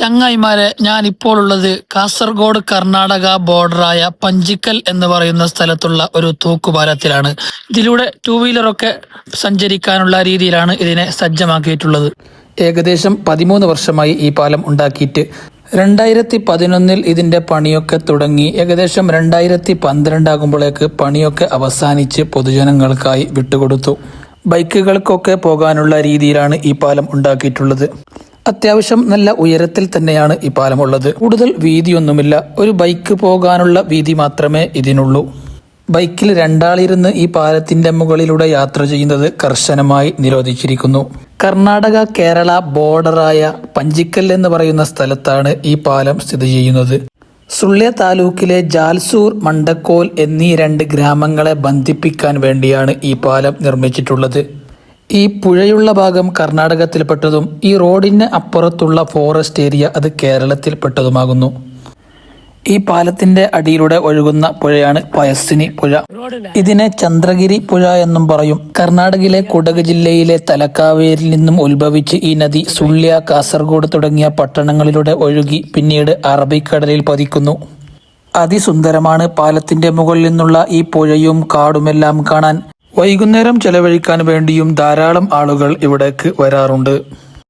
ചങ്ങായിമാരെ ഞാൻ ഇപ്പോൾ ഉള്ളത് കാസർഗോഡ് കർണാടക ബോർഡറായ പഞ്ചിക്കൽ എന്ന് പറയുന്ന സ്ഥലത്തുള്ള ഒരു തൂക്കുപാലത്തിലാണ്. ഇതിലൂടെ ടൂ വീലറൊക്കെ സഞ്ചരിക്കാനുള്ള രീതിയിലാണ് ഇതിനെ സജ്ജമാക്കിയിട്ടുള്ളത്. ഏകദേശം പതിമൂന്ന് വർഷമായി ഈ പാലം ഉണ്ടാക്കിയിട്ട് രണ്ടായിരത്തി പതിനൊന്നിൽ ഇതിന്റെ പണിയൊക്കെ തുടങ്ങി ഏകദേശം രണ്ടായിരത്തി പന്ത്രണ്ടാകുമ്പോഴേക്ക് പണിയൊക്കെ അവസാനിച്ച് പൊതുജനങ്ങൾക്കായി വിട്ടുകൊടുത്തു. ബൈക്കുകൾക്കൊക്കെ പോകാനുള്ള രീതിയിലാണ് ഈ പാലം ഉണ്ടാക്കിയിട്ടുള്ളത്. അത്യാവശ്യം നല്ല ഉയരത്തിൽ തന്നെയാണ് ഈ പാലമുള്ളത്. കൂടുതൽ വീതിയൊന്നുമില്ല. ഒരു ബൈക്ക് പോകാനുള്ള വീതി മാത്രമേ ഇതിനുള്ളൂ. ബൈക്കിൽ രണ്ടാളിരുന്ന് ഈ പാലത്തിന്റെ മുകളിലൂടെ യാത്ര ചെയ്യുന്നത് കർശനമായി നിരോധിച്ചിരിക്കുന്നു. കർണാടക കേരള ബോർഡറായ പഞ്ചിക്കൽ എന്ന് പറയുന്ന സ്ഥലത്താണ് ഈ പാലം സ്ഥിതി ചെയ്യുന്നത്. സുള്ളിയ താലൂക്കിലെ ജാൽസൂർ മണ്ടക്കോൽ എന്നീ രണ്ട് ഗ്രാമങ്ങളെ ബന്ധിപ്പിക്കാൻ വേണ്ടിയാണ് ഈ പാലം നിർമ്മിച്ചിട്ടുള്ളത്. ഈ പുഴയുള്ള ഭാഗം കർണാടകത്തിൽപ്പെട്ടതും ഈ റോഡിന് അപ്പുറത്തുള്ള ഫോറസ്റ്റ് ഏരിയ അത് കേരളത്തിൽപ്പെട്ടതുമാകുന്നു. ഈ പാലത്തിന്റെ അടിയിലൂടെ ഒഴുകുന്ന പുഴയാണ് പയസ്സിനി പുഴ. ഇതിനെ ചന്ദ്രഗിരി പുഴ എന്നും പറയും. കർണാടകയിലെ കുടക് ജില്ലയിലെ തലക്കാവേരിൽ നിന്നും ഉത്ഭവിച്ച് ഈ നദി സുള്ളിയ കാസർഗോഡ് തുടങ്ങിയ പട്ടണങ്ങളിലൂടെ ഒഴുകി പിന്നീട് അറബിക്കടലിൽ പതിക്കുന്നു. അതിസുന്ദരമാണ് പാലത്തിന്റെ മുകളിൽ നിന്നുള്ള ഈ പുഴയും കാടുമെല്ലാം കാണാൻ. വൈകുന്നേരം ചെലവഴിക്കാൻ വേണ്ടിയും ധാരാളം ആളുകൾ ഇവിടേക്ക് വരാറുണ്ട്.